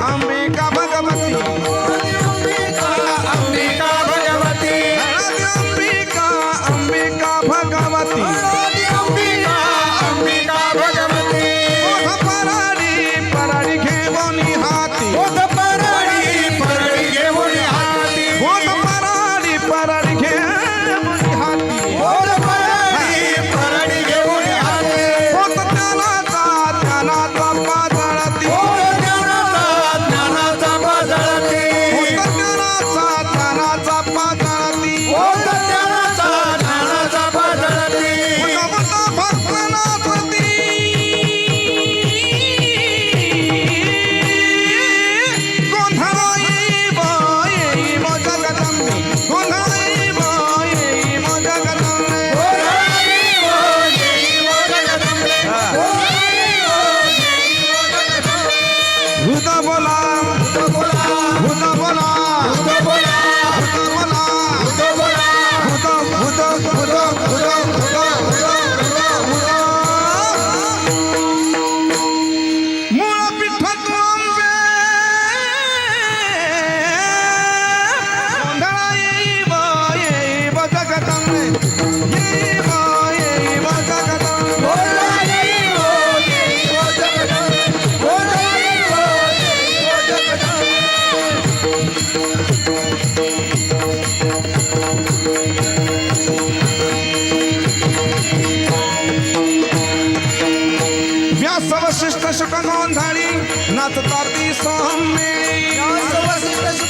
কাম শুদ্ধ সর্বশ্রেষ্ঠ সুকনধারী নাথ তার